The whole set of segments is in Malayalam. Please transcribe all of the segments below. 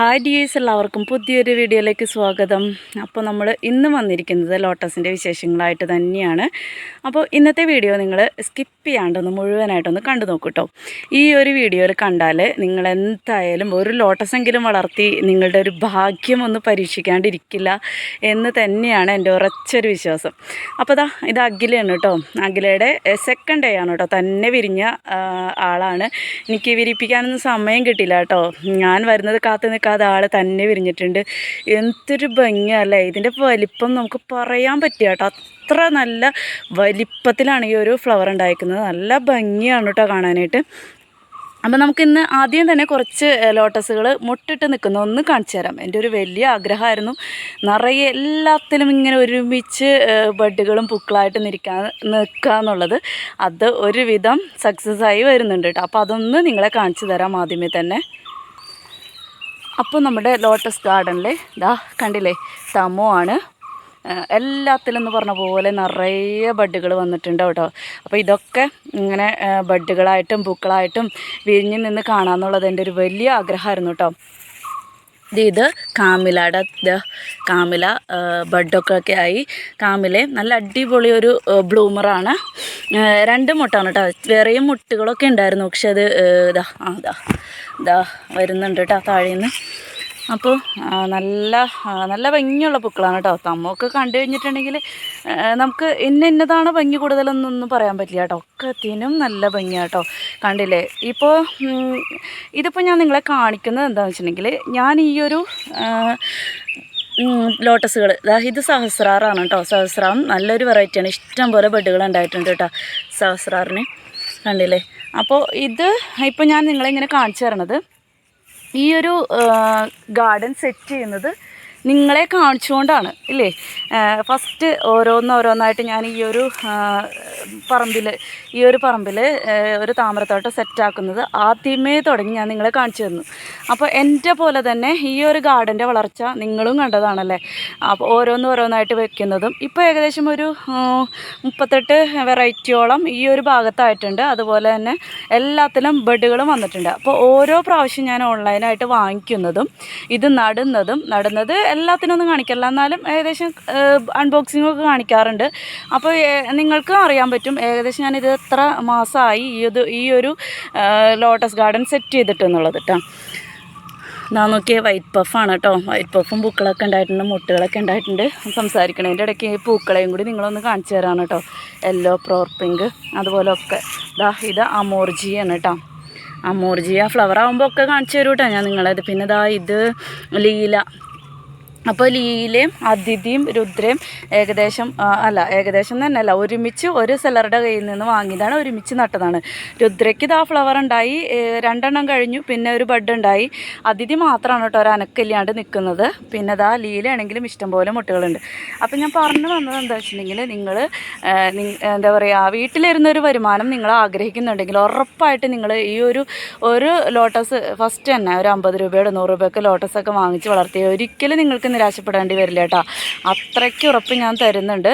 ഹായ് ഡിയേഴ്സ് എല്ലാവർക്കും പുതിയൊരു വീഡിയോയിലേക്ക് സ്വാഗതം. അപ്പോൾ നമ്മൾ ഇന്ന് വന്നിരിക്കുന്നത് ലോട്ടസിന്റെ വിശേഷങ്ങളായിട്ട് തന്നെയാണ്. അപ്പോൾ ഇന്നത്തെ വീഡിയോ നിങ്ങൾ സ്കിപ്പ് ചെയ്യാണ്ടൊന്ന് മുഴുവനായിട്ടൊന്ന് കണ്ടു നോക്കൂട്ടോ. ഈ ഒരു വീഡിയോയിൽ കണ്ടാൽ നിങ്ങൾ എന്തായാലും ഒരു ലോട്ടസെങ്കിലും വളർത്തി നിങ്ങളുടെ ഒരു ഭാഗ്യം ഒന്ന് പരീക്ഷിക്കാണ്ടിരിക്കില്ല എന്ന് തന്നെയാണ് എന്റെ ഉറച്ചൊരു വിശ്വാസം. അപ്പോൾ ഇതാ ഇത് അഖിലയാണ് കേട്ടോ. അഖിലയുടെ സെക്കൻഡ് ഡേ ആണ് കേട്ടോ. തന്നെ വിരിഞ്ഞ ആളാണ്. എനിക്ക് വിരിപ്പിക്കാനൊന്നും സമയം കിട്ടില്ല കേട്ടോ. ഞാൻ വരുന്നത് കാത്തു നിൽക്കാതെ ആൾ തന്നെ വിരിഞ്ഞിട്ടുണ്ട്. എന്തൊരു ഭംഗിയല്ലേ ഇതിന്റെ വലിപ്പം നമുക്ക് പറയാൻ പറ്റുക കേട്ടോ. അത്ര നല്ല വലിപ്പത്തിലാണ് ഈ ഒരു ഫ്ലവർ ഉണ്ടായിരിക്കുന്നത്. നല്ല ഭംഗിയാണ് കേട്ടോ കാണാനായിട്ട്. അപ്പോൾ നമുക്കിന്ന് ആദ്യം തന്നെ കുറച്ച് ലോട്ടസുകൾ മുട്ടിട്ട് നിൽക്കുന്ന. ഒന്ന് കാണിച്ചു തരാം. എന്റെ ഒരു വലിയ ആഗ്രഹമായിരുന്നു. നിറയെ എല്ലാത്തിലും ഇങ്ങനെ ഒരുമിച്ച് ബഡുകളും പൂക്കളായിട്ട് നിൽക്കാൻ നിൽക്കുക എന്നുള്ളത്. അത് ഒരുവിധം സക്സസ് ആയി വരുന്നുണ്ട് കേട്ടോ. അപ്പോൾ അതൊന്ന് നിങ്ങളെ കാണിച്ചു തരാം ആദ്യമേ തന്നെ. അപ്പോൾ നമ്മുടെ ലോട്ടസ് ഗാർഡനിൽ ഇതാ കണ്ടില്ലേ തമോ ആണ്. എല്ലാത്തിലെന്ന് പറഞ്ഞ പോലെ നിറയെ ബഡ്ഡുകൾ വന്നിട്ടുണ്ട് കേട്ടോ. അപ്പോൾ ഇതൊക്കെ ഇങ്ങനെ ബഡ്ഡുകളായിട്ടും പൂക്കളായിട്ടും വിരിഞ്ഞു നിന്ന് കാണാമെന്നുള്ളത് എന്റെ ഒരു വലിയ ആഗ്രഹമായിരുന്നു കേട്ടോ. ഇത് കാമിലയുടെ കാമില ബഡൊക്കെ ആയി. കാമിലയും നല്ല അടിപൊളി ഒരു ബ്ലൂമറാണ്. രണ്ട് മുട്ടാണ് കേട്ടോ വേറെയും മുട്ടുകളൊക്കെ ഉണ്ടായിരുന്നു. പക്ഷെ അത് ഇതാ ആ ഇതാ ഇതാ വരുന്നുണ്ട് കേട്ടോ താഴെ നിന്ന് അപ്പോൾ നല്ല നല്ല ഭംഗിയുള്ള പൂക്കളാണ് കേട്ടോ. തമ്മൊക്കെ കണ്ടു കഴിഞ്ഞിട്ടുണ്ടെങ്കിൽ നമുക്ക് ഇന്ന ഇന്നതാണ് ഭംഗി കൂടുതലെന്നൊന്നും പറയാൻ പറ്റില്ല കേട്ടോ. ഒക്കത്തിനും നല്ല ഭംഗിയാണ് കേട്ടോ. കണ്ടില്ലേ? ഇപ്പോൾ ഇതിപ്പോൾ ഞാൻ നിങ്ങളെ കാണിക്കുന്നത് എന്താണെന്ന് വെച്ചിട്ടുണ്ടെങ്കിൽ ഞാൻ ഈ ഒരു ലോട്ടസുകൾ ഇത് സഹസ്രാറാണ് കേട്ടോ. സഹസ്രാറും നല്ലൊരു വെറൈറ്റിയാണ്. ഇഷ്ടം പോലെ ബെഡുകൾ ഉണ്ടായിട്ടുണ്ട് കേട്ടോ സഹസ്രാറിന്. കണ്ടില്ലേ? അപ്പോൾ ഇത് ഇപ്പോൾ ഞാൻ നിങ്ങളെ ഇങ്ങനെ കാണിച്ചു തരണത്. ഈ ഒരു ഗാർഡൻ സെറ്റ് ചെയ്യുന്നത് നിങ്ങളെ കാണിച്ചുകൊണ്ടാണ് ഇല്ലേ? ഫസ്റ്റ് ഓരോന്നോരോന്നായിട്ട് ഞാൻ ഈ ഒരു പറമ്പിൽ ഈ ഒരു പറമ്പിൽ ഒരു താമരത്തോട്ടം സെറ്റാക്കുന്നത് ആദ്യമേ തുടങ്ങി ഞാൻ നിങ്ങളെ കാണിച്ചു തന്നു. അപ്പോൾ എന്റെ പോലെ തന്നെ ഈ ഒരു ഗാർഡന്റെ വളർച്ച നിങ്ങളും കണ്ടതാണല്ലേ? അപ്പോൾ ഓരോന്നോരോന്നായിട്ട് വെക്കുന്നതും ഇപ്പോൾ ഏകദേശം ഒരു മുപ്പത്തെട്ട് വെറൈറ്റിയോളം ഈ ഒരു ഭാഗത്തായിട്ടുണ്ട്. അതുപോലെ തന്നെ എല്ലാത്തിലും ബെഡുകളും വന്നിട്ടുണ്ട്. അപ്പോൾ ഓരോ പ്രാവശ്യം ഞാൻ ഓൺലൈനായിട്ട് വാങ്ങിക്കുന്നതും ഇത് നടുന്നതും നടുന്നത് എല്ലാത്തിനൊന്നും കാണിക്കില്ല എന്നാലും ഏകദേശം അൺബോക്സിംഗ് ഒക്കെ കാണിക്കാറുണ്ട്. അപ്പോൾ നിങ്ങൾക്ക് അറിയാൻ പറ്റും ഏകദേശം ഞാനിത് എത്ര മാസമായി ഈ ഇത് ഈ ഒരു ലോട്ടസ് ഗാർഡൻ സെറ്റ് ചെയ്തിട്ട് എന്നുള്ളത് കേട്ടോ ഞാൻ നോക്കിയ വൈറ്റ് പഫാണ് കേട്ടോ വൈറ്റ് പഫും പൂക്കളൊക്കെ ഉണ്ടായിട്ടുണ്ട് മുട്ടുകളൊക്കെ ഉണ്ടായിട്ടുണ്ട്. സംസാരിക്കണതിന്റെ ഇടയ്ക്ക് ഈ പൂക്കളെയും കൂടി നിങ്ങളൊന്ന് കാണിച്ചു തരാണ് കേട്ടോ യെല്ലോ പ്രോർ പിങ്ക് അതുപോലെ ഒക്കെ ദാ ഇത് അമോർജിയാണ് കേട്ടോ അമോർജി ആ ഫ്ലവർ ആകുമ്പോൾ ഒക്കെ കാണിച്ചു തരും ഞാൻ നിങ്ങളത് പിന്നെ ഇതാ ഇത് ലീല അപ്പോൾ ലീലയും അതിഥിയും രുദ്രയും ഏകദേശം അല്ല ഏകദേശം തന്നെ അല്ല ഒരുമിച്ച് ഒരു സെല്ലറുടെ കയ്യിൽ നിന്ന് വാങ്ങിയതാണ് ഒരുമിച്ച് നട്ടതാണ്. രുദ്രയ്ക്ക് ഇതാ ഫ്ലവർ ഉണ്ടായി രണ്ടെണ്ണം കഴിഞ്ഞു പിന്നെ ഒരു ബഡ് ഉണ്ടായി. അതിഥി മാത്രമാണ് കേട്ടോ ഒരു അനക്കില്ലാണ്ട് നിൽക്കുന്നത്. പിന്നെ ഇതാ ലീലയാണെങ്കിലും ഇഷ്ടംപോലെ മുട്ടകളുണ്ട്. അപ്പോൾ ഞാൻ പറഞ്ഞു വന്നത് എന്താ വെച്ചിട്ടുണ്ടെങ്കിൽ നിങ്ങൾ എന്താ പറയുക വീട്ടിലിരുന്ന ഒരു വരുമാനം നിങ്ങൾ ആഗ്രഹിക്കുന്നുണ്ടെങ്കിൽ ഉറപ്പായിട്ട് നിങ്ങൾ ഈ ഒരു ഒരു ലോട്ടസ് ഫസ്റ്റ് തന്നെ ഒരു അമ്പത് രൂപയുടെ നൂറ് രൂപയൊക്കെ ലോട്ടസൊക്കെ വാങ്ങിച്ച് വളർത്തി ഒരിക്കലും നിങ്ങൾക്ക് നിരാശപ്പെടേണ്ടി വരില്ല കേട്ടോ. അത്രയ്ക്ക് ഉറപ്പ് ഞാൻ തരുന്നുണ്ട്.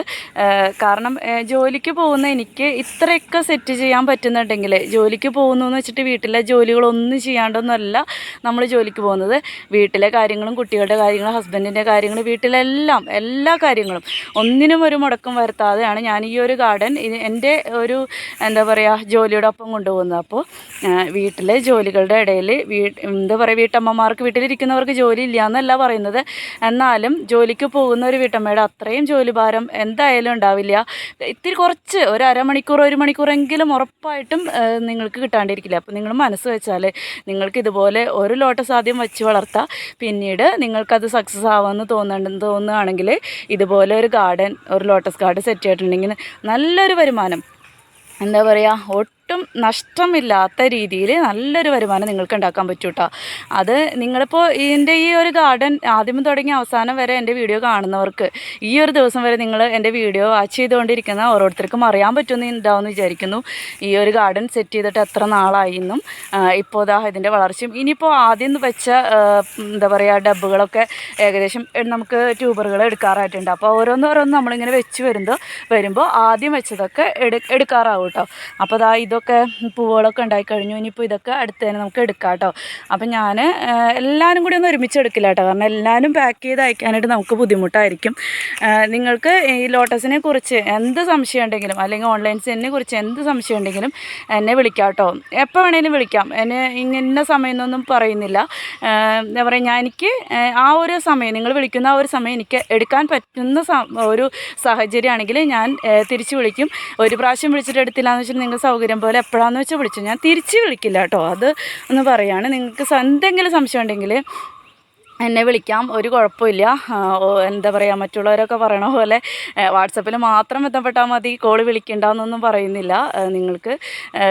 കാരണം ജോലിക്ക് പോകുന്ന എനിക്ക് ഇത്രയൊക്കെ സെറ്റ് ചെയ്യാൻ പറ്റുന്നുണ്ടെങ്കിൽ ജോലിക്ക് പോകുന്നു എന്ന് വെച്ചിട്ട് വീട്ടിലെ ജോലികളൊന്നും ചെയ്യാണ്ടൊന്നുമല്ല നമ്മൾ ജോലിക്ക് പോകുന്നത്. വീട്ടിലെ കാര്യങ്ങളും കുട്ടികളുടെ കാര്യങ്ങളും ഹസ്ബൻഡിന്റെ കാര്യങ്ങൾ വീട്ടിലെല്ലാം എല്ലാ കാര്യങ്ങളും. ഒന്നിനും ഒരു മുടക്കം വരുത്താതെയാണ് ഞാൻ ഈ ഒരു ഗാർഡൻ എന്റെ ഒരു എന്താ പറയുക ജോലിയുടെ ഒപ്പം കൊണ്ടുപോകുന്നത്. അപ്പോൾ വീട്ടിലെ ജോലികളുടെ ഇടയിൽ വീ എന്താ പറയുക വീട്ടമ്മമാർക്ക് വീട്ടിലിരിക്കുന്നവർക്ക് ജോലി ഇല്ല എന്നല്ല പറയുന്നത്. എന്നാലും ജോലിക്ക് പോകുന്ന ഒരു വീട്ടമ്മയുടെ അത്രയും ജോലി ഭാരം എന്തായാലും ഉണ്ടാവില്ല. ഇത്തിരി കുറച്ച് ഒരു അരമണിക്കൂർ ഒരു മണിക്കൂറെങ്കിലും ഉറപ്പായിട്ടും നിങ്ങൾക്ക് കിട്ടാണ്ടിരിക്കില്ല. അപ്പോൾ നിങ്ങൾ മനസ്സ് വെച്ചാൽ നിങ്ങൾക്ക് ഇതുപോലെ ഒരു ലോട്ടസ് ആദ്യം വെച്ച് വളർത്താം. പിന്നീട് നിങ്ങൾക്കത് സക്സസ് ആവുമെന്ന് തോന്നുന്നുണ്ടെന്ന് തോന്നുകയാണെങ്കിൽ ഇതുപോലെ ഒരു ഗാർഡൻ ഒരു ലോട്ടസ് ഗാർഡൻ സെറ്റ് ചെയ്തിട്ടുണ്ടെങ്കിൽ നല്ലൊരു വരുമാനം. എന്താ പറയുക ഒട്ടും നഷ്ടമില്ലാത്ത രീതിയിൽ നല്ലൊരു വരുമാനം നിങ്ങൾക്ക് ഉണ്ടാക്കാൻ പറ്റും കേട്ടോ അത് നിങ്ങളിപ്പോൾ ഇതിന്റെ ഈ ഒരു ഗാർഡൻ ആദ്യം തുടങ്ങി അവസാനം വരെ എന്റെ വീഡിയോ കാണുന്നവർക്ക് ഈ ഒരു ദിവസം വരെ നിങ്ങൾ എന്റെ വീഡിയോ വാച്ച് ചെയ്തുകൊണ്ടിരിക്കുന്ന ഓരോരുത്തർക്കും അറിയാൻ പറ്റുമെന്ന് ഉണ്ടാവുമെന്ന് വിചാരിക്കുന്നു. ഈ ഒരു ഗാർഡൻ സെറ്റ് ചെയ്തിട്ട് എത്ര നാളായി എന്നും ഇപ്പോൾ ഇതാ ഇതിന്റെ വളർച്ചയും. ഇനിയിപ്പോൾ ആദ്യം വെച്ച എന്താ പറയുക ഡബ്ബുകളൊക്കെ ഏകദേശം നമുക്ക് ട്യൂബറുകൾ എടുക്കാറായിട്ടുണ്ട്. അപ്പോൾ ഓരോന്ന് ഓരോന്ന് നമ്മളിങ്ങനെ വെച്ച് വരുമ്പോൾ വരുമ്പോൾ ആദ്യം വെച്ചതൊക്കെ എടു എടുക്കാറാവും കേട്ടോ അപ്പോൾ അതാ ഇത് ഇതൊക്കെ പൂവുകളൊക്കെ ഉണ്ടായിക്കഴിഞ്ഞു ഇനിയിപ്പോൾ ഇതൊക്കെ അടുത്ത് തന്നെ നമുക്ക് എടുക്കാം കേട്ടോ. അപ്പം ഞാൻ എല്ലാവരും കൂടി ഒന്ന് ഒരുമിച്ച് എടുക്കില്ല കേട്ടോ. കാരണം എല്ലാവരും പാക്ക് ചെയ്ത് അയക്കാനായിട്ട് നമുക്ക് ബുദ്ധിമുട്ടായിരിക്കും. നിങ്ങൾക്ക് ഈ ലോട്ടസിനെ കുറിച്ച് എന്ത് സംശയം ഉണ്ടെങ്കിലും അല്ലെങ്കിൽ ഓൺലൈൻ സെല്ലിനെ കുറിച്ച് എന്ത് സംശയം ഉണ്ടെങ്കിലും എന്നെ വിളിക്കാം കേട്ടോ. എപ്പോൾ വേണേലും വിളിക്കാം. എന്നെ ഇങ്ങനെ സമയം പറയുന്നില്ല. എന്താ പറയുക ഞാൻ എനിക്ക് ആ, ഒരു സമയം നിങ്ങൾ വിളിക്കുന്ന ആ ഒരു സമയം എനിക്ക് എടുക്കാൻ പറ്റുന്ന ഒരു സാഹചര്യമാണെങ്കിൽ ഞാൻ തിരിച്ചു വിളിക്കും. ഒരു പ്രാവശ്യം വിളിച്ചിട്ട് എടുത്തില്ല എന്ന് വെച്ചാൽ നിങ്ങൾ സൗകര്യം പോലെ എപ്പോഴാണെന്ന് വെച്ചാൽ വിളിച്ചു ഞാൻ തിരിച്ച് വിളിക്കില്ല കേട്ടോ. അത് ഒന്ന് പറയുകയാണ് നിങ്ങൾക്ക് എന്തെങ്കിലും സംശയം ഉണ്ടെങ്കിൽ എന്നെ വിളിക്കാം. ഒരു കുഴപ്പമില്ല. എന്താ പറയുക മറ്റുള്ളവരൊക്കെ പറയണ പോലെ വാട്സപ്പിൽ മാത്രം ബന്ധപ്പെട്ടാൽ മതി. കോൾ വിളിക്കണ്ടെന്നൊന്നും പറയുന്നില്ല. നിങ്ങൾക്ക്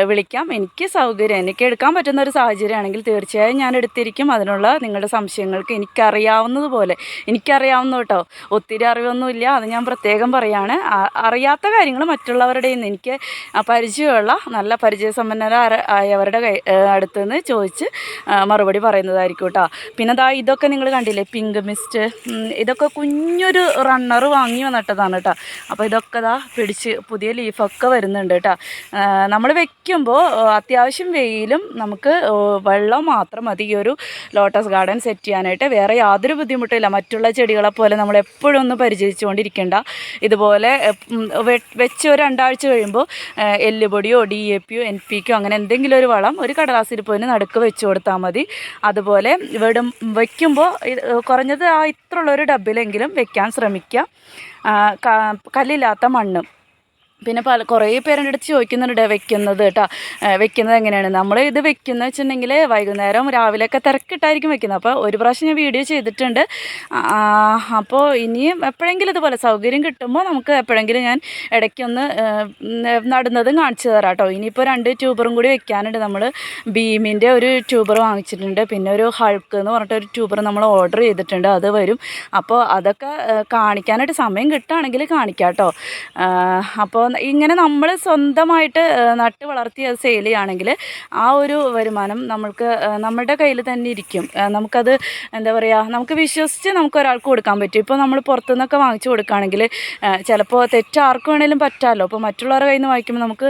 വിളിക്കാം. എനിക്ക് സൗകര്യം എനിക്ക് എടുക്കാൻ പറ്റുന്ന ഒരു സാഹചര്യമാണെങ്കിൽ തീർച്ചയായും ഞാൻ എടുത്തിരിക്കും. അതിനുള്ള നിങ്ങളുടെ സംശയങ്ങൾക്ക് എനിക്കറിയാവുന്നതുപോലെ എനിക്കറിയാവുന്ന കേട്ടോ ഒത്തിരി അറിവൊന്നുമില്ല. അത് ഞാൻ പ്രത്യേകം പറയാണ്. അറിയാത്ത കാര്യങ്ങൾ മറ്റുള്ളവരുടെ നിന്ന് എനിക്ക് പരിചയമുള്ള നല്ല പരിചയസമ്പന്നരായവരുടെ കൈ അടുത്ത് നിന്ന് ചോദിച്ച് മറുപടി പറയുന്നതായിരിക്കും കേട്ടോ. പിന്നെ ദാ ഇതൊക്കെ നിങ്ങൾ കണ്ടില്ലേ? പിങ്ക് മിസ്റ്റ് ഇതൊക്കെ കുഞ്ഞൊരു റണ്ണർ വാങ്ങി വന്നിട്ടതാണ് കേട്ടോ അപ്പോൾ ഇതൊക്കെ ദാ പിടിച്ച് പുതിയ ലീഫൊക്കെ വരുന്നുണ്ട് കേട്ടോ നമ്മൾ വെക്കുമ്പോൾ അത്യാവശ്യം വെയിലും നമുക്ക് വെള്ളം മാത്രം മതി ഈ ഒരു ലോട്ടസ് ഗാർഡൻ സെറ്റ് ചെയ്യാനായിട്ട്. വേറെ യാതൊരു ബുദ്ധിമുട്ടില്ല മറ്റുള്ള ചെടികളെ പോലെ നമ്മൾ എപ്പോഴും ഒന്ന് പരിചരിച്ചുകൊണ്ടിരിക്കേണ്ട ഇതുപോലെ വെച്ച് ഒരു രണ്ടാഴ്ച കഴിയുമ്പോൾ എല്ലുപൊടിയോ ഡി എ പിയോ എൻ പിക്കോ അങ്ങനെ എന്തെങ്കിലും ഒരു വളം ഒരു കടലാസിൽ പോയി നടുക്ക് വെച്ച് കൊടുത്താൽ മതി. അതുപോലെ വെടും വയ്ക്കുമ്പോൾ കുറഞ്ഞത് ആ ഇത്രയുള്ള ഒരു ഡബ്ബിലെങ്കിലും വെക്കാൻ ശ്രമിക്കുക കല്ലില്ലാത്ത മണ്ണ്. പിന്നെ പല കുറേ പേരുടെ അടുത്ത് ചോദിക്കുന്നുണ്ട് വെക്കുന്നത് കേട്ടോ. വെക്കുന്നത് എങ്ങനെയാണ്? നമ്മൾ ഇത് വെക്കുന്നത് വെച്ചിട്ടുണ്ടെങ്കിൽ വൈകുന്നേരം രാവിലെയൊക്കെ തിരക്കിട്ടായിരിക്കും വെക്കുന്നത്. അപ്പോൾ ഒരു പ്രാവശ്യം ഞാൻ വീഡിയോ ചെയ്തിട്ടുണ്ട്. അപ്പോൾ ഇനിയും എപ്പോഴെങ്കിലും ഇതുപോലെ സൗകര്യം കിട്ടുമ്പോൾ നമുക്ക് എപ്പോഴെങ്കിലും ഞാൻ ഇടയ്ക്കൊന്ന് നടുന്നതും കാണിച്ചു തരാം കേട്ടോ. ഇനിയിപ്പോൾ രണ്ട് ട്യൂബറും കൂടി വെക്കാനുണ്ട്. നമ്മൾ ബീമിന്റെ ഒരു ട്യൂബർ വാങ്ങിച്ചിട്ടുണ്ട്. പിന്നെ ഒരു ഹൾക്ക് എന്ന് പറഞ്ഞിട്ട് ഒരു ട്യൂബർ നമ്മൾ ഓർഡർ ചെയ്തിട്ടുണ്ട്. അത് വരും. അപ്പോൾ അതൊക്കെ കാണിക്കാനായിട്ട് സമയം കിട്ടുകയാണെങ്കിൽ കാണിക്കാം കേട്ടോ. അപ്പോൾ ഇങ്ങനെ നമ്മൾ സ്വന്തമായിട്ട് നട്ട് വളർത്തിയ സെയിലാണെങ്കിൽ ആ ഒരു വരുമാനം നമ്മൾക്ക് നമ്മുടെ കയ്യിൽ തന്നെ ഇരിക്കും. നമുക്കത് എന്താ പറയുക നമുക്ക് വിശ്വസിച്ച് നമുക്ക് ഒരാൾക്ക് കൊടുക്കാൻ പറ്റും. ഇപ്പോൾ നമ്മൾ പുറത്തുനിന്നൊക്കെ വാങ്ങിച്ചു കൊടുക്കുകയാണെങ്കിൽ ചിലപ്പോൾ തെറ്റ് ആർക്ക് വേണേലും പറ്റാമല്ലോ അപ്പോൾ മറ്റുള്ളവരുടെ കയ്യിൽ നിന്ന് വാങ്ങിക്കുമ്പോൾ നമുക്ക്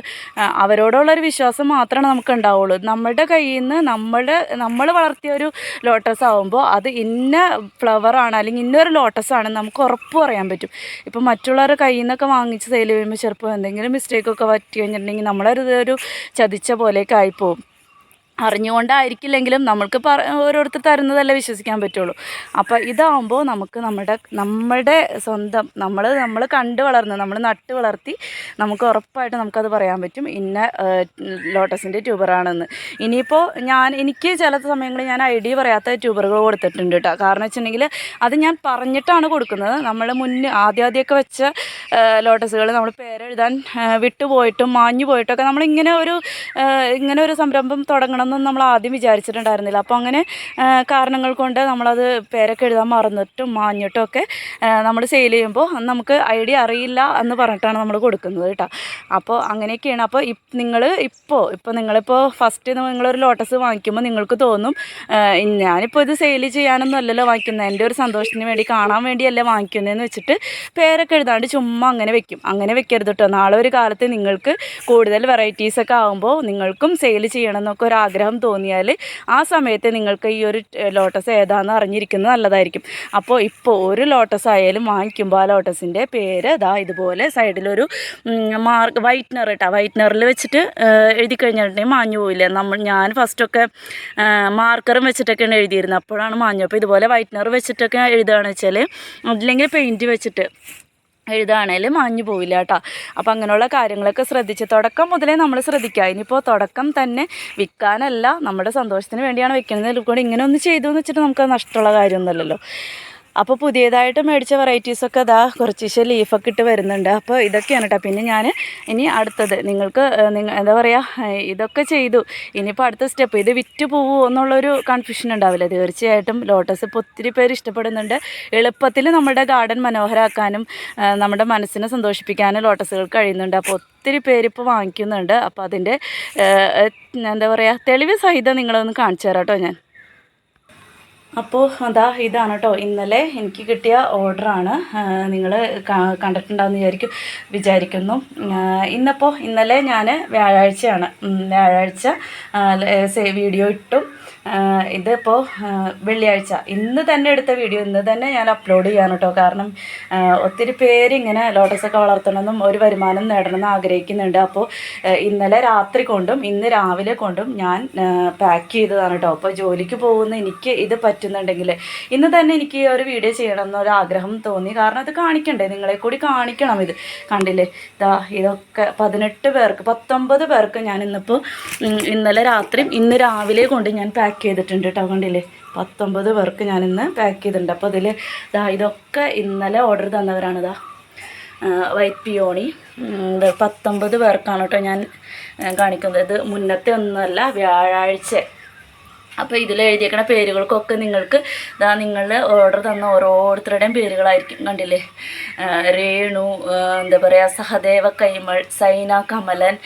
അവരോടുള്ളൊരു വിശ്വാസം മാത്രമേ നമുക്ക് ഉണ്ടാവുള്ളൂ നമ്മുടെ കയ്യിൽ നിന്ന് നമ്മുടെ നമ്മൾ വളർത്തിയ ഒരു ലോട്ടസ് ആകുമ്പോൾ അത് ഇന്ന ഫ്ലവറാണ് അല്ലെങ്കിൽ ഇന്നൊരു ലോട്ടസ് ആണ് നമുക്ക് ഉറപ്പ് പറയാൻ പറ്റും. ഇപ്പോൾ മറ്റുള്ളവരുടെ കയ്യിൽ നിന്നൊക്കെ വാങ്ങിച്ച് സെയിൽ ചെയ്യുമ്പോൾ ചിലപ്പോൾ എന്തെങ്കിലും മിസ്റ്റേക്കൊക്കെ പറ്റി കഴിഞ്ഞിട്ടുണ്ടെങ്കിൽ നമ്മളൊരു ഒരു ചതിച്ച പോലെയൊക്കെ ആയിപ്പോവും. അറിഞ്ഞുകൊണ്ടായിരിക്കില്ലെങ്കിലും നമ്മൾക്ക് പറ ഓരോരുത്തർ തരുന്നതല്ലേ വിശ്വസിക്കാൻ പറ്റുള്ളൂ. അപ്പോൾ ഇതാവുമ്പോൾ നമുക്ക് നമ്മുടെ നമ്മുടെ സ്വന്തം നമ്മൾ നമ്മൾ കണ്ടു വളർന്ന് നമ്മൾ നട്ട് വളർത്തി നമുക്ക് ഉറപ്പായിട്ട് നമുക്കത് പറയാൻ പറ്റും. ഇന്ന ലോട്ടസിന്റെ ട്യൂബറാണെന്ന്. ഇനിയിപ്പോൾ ഞാൻ എനിക്ക് ചില സമയങ്ങളിൽ ഞാൻ ഐ ഡി പറയാത്ത ട്യൂബറുകൾ കൊടുത്തിട്ടുണ്ട് കേട്ടോ കാരണം വെച്ചിട്ടുണ്ടെങ്കിൽ അത് ഞാൻ പറഞ്ഞിട്ടാണ് കൊടുക്കുന്നത്. നമ്മൾ മുന്നേ ആദ്യാദ്യമൊക്കെ വെച്ച ലോട്ടസുകൾ നമ്മൾ പേരെഴുതാൻ വിട്ടുപോയിട്ടും മാഞ്ഞു പോയിട്ടൊക്കെ നമ്മളിങ്ങനെ ഒരു ഇങ്ങനെ ഒരു സംരംഭം തുടങ്ങണം എന്നൊന്നും നമ്മൾ ആദ്യം വിചാരിച്ചിട്ടുണ്ടായിരുന്നില്ല. അപ്പോൾ അങ്ങനെ കാരണങ്ങൾ കൊണ്ട് നമ്മളത് പേരൊക്കെ എഴുതാൻ മറന്നിട്ടും മാഞ്ഞിട്ടും ഒക്കെ നമ്മൾ സെയിൽ ചെയ്യുമ്പോൾ നമുക്ക് ഐഡിയ അറിയില്ല എന്ന് പറഞ്ഞിട്ടാണ് നമ്മൾ കൊടുക്കുന്നത് കേട്ടോ. അപ്പോൾ അങ്ങനെയൊക്കെയാണ്. അപ്പോൾ നിങ്ങൾ ഇപ്പോൾ ഇപ്പോൾ നിങ്ങളിപ്പോൾ ഫസ്റ്റ് നിങ്ങളൊരു ലോട്ടസ് വാങ്ങിക്കുമ്പോൾ നിങ്ങൾക്ക് തോന്നും ഞാനിപ്പോൾ ഇത് സെയിൽ ചെയ്യാനൊന്നും അല്ലല്ലോ വാങ്ങിക്കുന്നത്. എന്റെ ഒരു സന്തോഷത്തിന് വേണ്ടി കാണാൻ വേണ്ടിയല്ലേ വാങ്ങിക്കുന്നതെന്ന് വെച്ചിട്ട് പേരൊക്കെ എഴുതാണ്ട് ചുമ്മാ അങ്ങനെ വെക്കും. അങ്ങനെ വെക്കരുത് കേട്ടോ. നാളെ ഒരു കാലത്ത് നിങ്ങൾക്ക് കൂടുതൽ വെറൈറ്റീസ് ഒക്കെ ആകുമ്പോൾ നിങ്ങൾക്കും സെയിൽ ചെയ്യണം എന്നൊക്കെ ഒരു ആഗ്രഹം തോന്നിയാൽ ആ സമയത്ത് നിങ്ങൾക്ക് ഈ ഒരു ലോട്ടസ് ഏതാണെന്ന് അറിഞ്ഞിരിക്കുന്നത് നല്ലതായിരിക്കും. അപ്പോൾ ഇപ്പോൾ ഒരു ലോട്ടസ് ആയാലും വാങ്ങിക്കുമ്പോൾ ആ ലോട്ടസിന്റെ പേര് ഇതാ ഇതുപോലെ സൈഡിലൊരു മാർക്ക് വൈറ്റ്നർ കേട്ടോ വൈറ്റ്നറിൽ വെച്ചിട്ട് എഴുതി കഴിഞ്ഞിട്ടുണ്ടെങ്കിൽ മാഞ്ഞു പോയില്ല നമ്മൾ ഞാൻ ഫസ്റ്റൊക്കെ മാർക്കറും വെച്ചിട്ടൊക്കെയാണ് എഴുതിയിരുന്നത്. അപ്പോഴാണ് മാഞ്ഞു. അപ്പോൾ ഇതുപോലെ വൈറ്റ്നർ വെച്ചിട്ടൊക്കെ എഴുതുകയാണെന്ന് വെച്ചാൽ അല്ലെങ്കിൽ പെയിന്റ് വെച്ചിട്ട് എഴുതുകയാണെങ്കിൽ മാഞ്ഞു പോവില്ല കേട്ടോ അപ്പോൾ അങ്ങനെയുള്ള കാര്യങ്ങളൊക്കെ ശ്രദ്ധിച്ച് തുടക്കം മുതലേ നമ്മൾ ശ്രദ്ധിക്കുക. ഇനിയിപ്പോൾ തുടക്കം തന്നെ വിൽക്കാനല്ല നമ്മുടെ സന്തോഷത്തിന് വേണ്ടിയാണ് വെക്കുന്നത്. കൂടെ ഇങ്ങനെ ഒന്ന് ചെയ്തു എന്ന് വെച്ചിട്ട് നമുക്ക് നഷ്ടമുള്ള കാര്യമൊന്നുമല്ലല്ലോ. അപ്പോൾ പുതിയതായിട്ട് മേടിച്ച വെറൈറ്റീസൊക്കെ അതാ കുറച്ച് ലീഫൊക്കെ ഇട്ട് വരുന്നുണ്ട്. അപ്പോൾ ഇതൊക്കെയാണ് കേട്ടോ പിന്നെ ഞാൻ ഇനി അടുത്തത് നിങ്ങൾക്ക് നിങ്ങൾ എന്താ പറയുക ഇതൊക്കെ ചെയ്തു. ഇനിയിപ്പോൾ അടുത്ത സ്റ്റെപ്പ് ഇത് വിറ്റ് പോവുമോ എന്നുള്ളൊരു കൺഫ്യൂഷൻ ഉണ്ടാവില്ല. തീർച്ചയായിട്ടും ലോട്ടസ് ഇപ്പോൾ ഒത്തിരി പേര് ഇഷ്ടപ്പെടുന്നുണ്ട്. എളുപ്പത്തിൽ നമ്മുടെ ഗാർഡൻ മനോഹരമാക്കാനും നമ്മുടെ മനസ്സിനെ സന്തോഷിപ്പിക്കാനും ലോട്ടസുകൾ കഴിയുന്നുണ്ട്. അപ്പോൾ ഒത്തിരി പേരിപ്പോൾ വാങ്ങിക്കുന്നുണ്ട്. അപ്പോൾ അതിന്റെ എന്താ പറയുക തെളിവ് സഹിതം നിങ്ങളൊന്ന് കാണിച്ചു തരാം കേട്ടോ ഞാൻ. അപ്പോൾ അതാ ഇതാണ് കേട്ടോ ഇന്നലെ എനിക്ക് കിട്ടിയ ഓർഡറാണ് നിങ്ങൾ കണ്ടിട്ടുണ്ടാകുന്ന വിചാരിക്കും വിചാരിക്കുന്നു. ഇന്നപ്പോൾ ഇന്നലെ ഞാൻ വ്യാഴാഴ്ചയാണ്. വ്യാഴാഴ്ച വീഡിയോ ഇട്ടു. ഇതിപ്പോൾ വെള്ളിയാഴ്ച. ഇന്ന് തന്നെ എടുത്ത വീഡിയോ ഇന്ന് തന്നെ ഞാൻ അപ്ലോഡ് ചെയ്യാൻ കേട്ടോ. കാരണം ഒത്തിരി പേര് ഇങ്ങനെ ലോട്ടസൊക്കെ വളർത്തണമെന്നും ഒരു വരുമാനം നേടണമെന്നും ആഗ്രഹിക്കുന്നുണ്ട്. അപ്പോൾ ഇന്നലെ രാത്രി കൊണ്ടും ഇന്ന് രാവിലെ കൊണ്ടും ഞാൻ പാക്ക് ചെയ്തതാണ് കേട്ടോ. അപ്പോൾ ജോലിക്ക് പോകുന്ന എനിക്ക് ഇത് പറ്റുന്നുണ്ടെങ്കിൽ ഇന്ന് തന്നെ എനിക്ക് ഒരു വീഡിയോ ചെയ്യണം എന്നൊരു ആഗ്രഹം തോന്നി. കാരണം അത് കാണിക്കണ്ടേ? നിങ്ങളെ കൂടി കാണിക്കണം ഇത്. കണ്ടില്ലേ? ഇതാ ഇതൊക്കെ പതിനെട്ട് പേർക്ക് പത്തൊമ്പത് പേർക്ക് ഞാൻ ഇന്നിപ്പോൾ ഇന്നലെ രാത്രിയും ഇന്ന് രാവിലെ കൊണ്ട് ഞാൻ പാക്ക് ചെയ്തിട്ടുണ്ട് കേട്ടോ കണ്ടില്ലേ? പത്തൊമ്പത് പേർക്ക് ഞാൻ ഇന്ന് പാക്ക് ചെയ്തിട്ടുണ്ട്. അപ്പോൾ ഇതിൽ ഇതാ ഇതൊക്കെ ഇന്നലെ ഓർഡർ തന്നവരാണ് ഇതാ വൈറ്റ് പിയോണി ഇത് പത്തൊമ്പത് പേർക്കാണ് കേട്ടോ ഞാൻ കാണിക്കുന്നത്. ഇത് മുന്നത്തെ ഒന്നുമല്ല വ്യാഴാഴ്ച. അപ്പോൾ ഇതിൽ എഴുതിയേക്കണ പേരുകൾക്കൊക്കെ നിങ്ങൾക്ക് ഇതാ നിങ്ങൾ ഓർഡർ തന്ന ഓരോരുത്തരുടെയും പേരുകളായിരിക്കും. കണ്ടില്ലേ? രേണു എന്താ പറയുക സഹദേവ കൈമൾ സൈന കമലൻ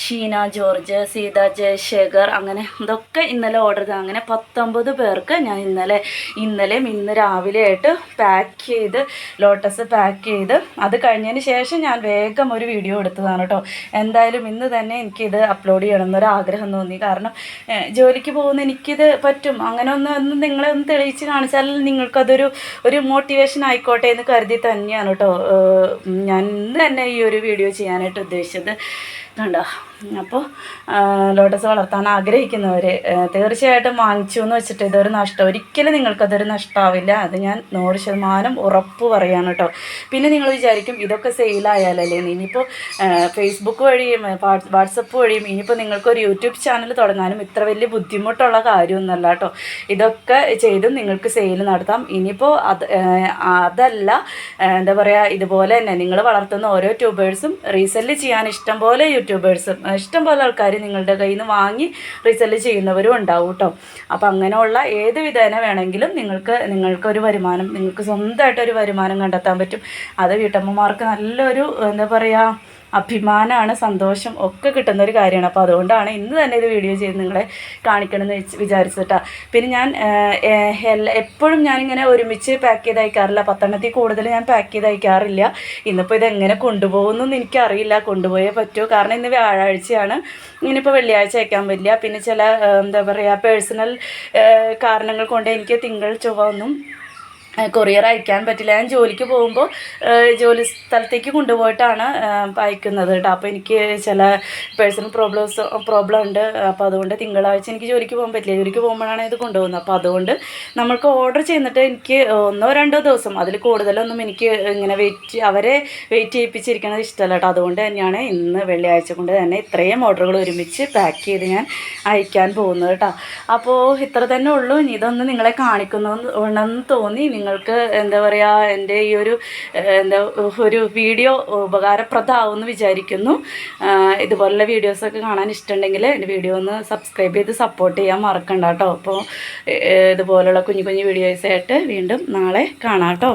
ഷീന ജോർജ് സീത ജയശേഖർ അങ്ങനെ ഇതൊക്കെ ഇന്നലെ ഓർഡർ ചെയ്ത അങ്ങനെ പത്തൊമ്പത് പേർക്ക് ഞാൻ ഇന്നലെ ഇന്നലെയും ഇന്ന് രാവിലെ ആയിട്ട് പാക്ക് ചെയ്ത് ലോട്ടസ് പാക്ക് ചെയ്ത് അത് കഴിഞ്ഞതിന് ശേഷം ഞാൻ വേഗം ഒരു വീഡിയോ എടുത്തതാണ് കേട്ടോ. എന്തായാലും ഇന്ന് തന്നെ എനിക്കിത് അപ്ലോഡ് ചെയ്യണം എന്നൊരു ആഗ്രഹം തോന്നി. കാരണം ജോലിക്ക് പോകുന്ന എനിക്കിത് പറ്റും. അങ്ങനെ ഒന്ന് ഒന്ന് നിങ്ങളെ ഒന്ന് തെളിയിച്ച് കാണിച്ചാൽ നിങ്ങൾക്കതൊരു ഒരു മോട്ടിവേഷൻ ആയിക്കോട്ടെ എന്ന് കരുതി തന്നെയാണ് കേട്ടോ ഞാൻ തന്നെ ഈ ഒരു വീഡിയോ ചെയ്യാനായിട്ട് ഉദ്ദേശിച്ചത്. കണ്ടോ? അപ്പോൾ ലോട്ടസ് വളർത്താൻ ആഗ്രഹിക്കുന്നവർ തീർച്ചയായിട്ടും വാങ്ങിച്ചു എന്ന് വെച്ചിട്ട് ഇതൊരു നഷ്ടം. ഒരിക്കലും നിങ്ങൾക്കതൊരു നഷ്ടമാവില്ല അത് ഞാൻ നൂറ് ശതമാനം ഉറപ്പ് പറയാണ് കേട്ടോ പിന്നെ നിങ്ങൾ വിചാരിക്കും ഇതൊക്കെ സെയിലായാലല്ലേ ഇനിയിപ്പോൾ ഫേസ്ബുക്ക് വഴിയും വാട്സ്- വാട്സപ്പ് വഴിയും ഇനിയിപ്പോൾ നിങ്ങൾക്കൊരു യൂട്യൂബ് ചാനൽ തുടങ്ങാനും ഇത്ര വലിയ ബുദ്ധിമുട്ടുള്ള കാര്യമൊന്നുമല്ല കേട്ടോ ഇതൊക്കെ ചെയ്തും നിങ്ങൾക്ക് സെയിൽ നടത്താം. ഇനിയിപ്പോൾ അത് അതല്ല എന്താ പറയുക ഇതുപോലെ തന്നെ നിങ്ങൾ വളർത്തുന്ന ഓരോ ട്യൂബേഴ്സും റീസെൽ ചെയ്യാൻ ഇഷ്ടം പോലെ യൂട്യൂബേഴ്സും ഇഷ്ടംപോലെ ആൾക്കാർ നിങ്ങളുടെ കയ്യിൽ നിന്ന് വാങ്ങി റീസെൽ ചെയ്യുന്നവരും ഉണ്ടാവും കേട്ടോ അപ്പോൾ അങ്ങനെയുള്ള ഏത് വിധേന വേണമെങ്കിലും നിങ്ങൾക്ക് നിങ്ങൾക്കൊരു വരുമാനം നിങ്ങൾക്ക് സ്വന്തമായിട്ടൊരു വരുമാനം കണ്ടെത്താൻ പറ്റും. അത് വീട്ടമ്മമാർക്ക് നല്ലൊരു എന്താ പറയുക അഭിമാനമാണ് സന്തോഷം ഒക്കെ കിട്ടുന്ന ഒരു കാര്യമാണ്. അപ്പോൾ അതുകൊണ്ടാണ് ഇന്ന് തന്നെ ഇത് വീഡിയോ ചെയ്ത് നിങ്ങളെ കാണിക്കണമെന്ന് വെച്ച് വിചാരിച്ചിട്ടാ പിന്നെ ഞാൻ എപ്പോഴും ഞാനിങ്ങനെ ഒരുമിച്ച് പാക്ക് ചെയ്ത് അയക്കാറില്ല പത്തെണ്ണത്തിൽ കൂടുതൽ ഞാൻ പാക്ക് ചെയ്ത് അയക്കാറില്ല ഇന്നിപ്പോൾ ഇതെങ്ങനെ എങ്ങനെ കൊണ്ടുപോകുന്നൊന്നും എനിക്കറിയില്ല. കൊണ്ടുപോയേ പറ്റൂ. കാരണം ഇന്ന് വ്യാഴാഴ്ചയാണ്. ഇനിയിപ്പോൾ വെള്ളിയാഴ്ച അയക്കാൻ പറ്റില്ല. പിന്നെ ചില എന്താ പറയുക പേഴ്സണൽ കാരണങ്ങൾ കൊണ്ട് എനിക്ക് തിങ്കൾ ചൊവ്വ ഒന്നും കൊറിയർ അയക്കാൻ പറ്റില്ല. ഞാൻ ജോലിക്ക് പോകുമ്പോൾ ജോലി സ്ഥലത്തേക്ക് കൊണ്ടുപോയിട്ടാണ് അയക്കുന്നത് കേട്ടോ. അപ്പോൾ എനിക്ക് ചില പേഴ്സണൽ പ്രോബ്ലംസ് പ്രോബ്ലം ഉണ്ട്. അപ്പോൾ അതുകൊണ്ട് തിങ്കളാഴ്ച എനിക്ക് ജോലിക്ക് പോകാൻ പറ്റില്ല. ജോലിക്ക് പോകുമ്പോഴാണ് ഇത് കൊണ്ടുപോകുന്നത്. അപ്പോൾ അതുകൊണ്ട് നമ്മൾക്ക് ഓർഡർ ചെയ്യുന്നിട്ട് എനിക്ക് ഒന്നോ രണ്ടോ ദിവസം അതിൽ കൂടുതലൊന്നും എനിക്ക് ഇങ്ങനെ വെയിറ്റ് അവരെ വെയിറ്റ് ചെയ്യിപ്പിച്ചിരിക്കുന്നത് ഇഷ്ടമല്ല കേട്ടോ. അതുകൊണ്ട് തന്നെയാണ് ഇന്ന് വെള്ളിയാഴ്ച കൊണ്ട് തന്നെ ഇത്രയും ഓർഡറുകൾ ഒരുമിച്ച് പാക്ക് ചെയ്ത് ഞാൻ അയക്കാൻ പോകുന്നത് കേട്ടോ. അപ്പോൾ ഇത്ര തന്നെ ഉള്ളൂ. ഇനി ഇതൊന്ന് നിങ്ങളെ കാണിക്കുന്നു തോന്നി. നിങ്ങൾക്ക് എന്താ പറയുക എന്റെ ഈ ഒരു എന്താ ഒരു വീഡിയോ ഉപകാരപ്രദമാവുമെന്ന് വിചാരിക്കുന്നു. ഇതുപോലുള്ള വീഡിയോസൊക്കെ കാണാൻ ഇഷ്ടമുണ്ടെങ്കിൽ എന്റെ വീഡിയോ ഒന്ന് സബ്സ്ക്രൈബ് ചെയ്ത് സപ്പോർട്ട് ചെയ്യാൻ മറക്കണ്ട കേട്ടോ. അപ്പോൾ ഇതുപോലുള്ള കുഞ്ഞു കുഞ്ഞു വീഡിയോസായിട്ട് വീണ്ടും നാളെ കാണാം കേട്ടോ.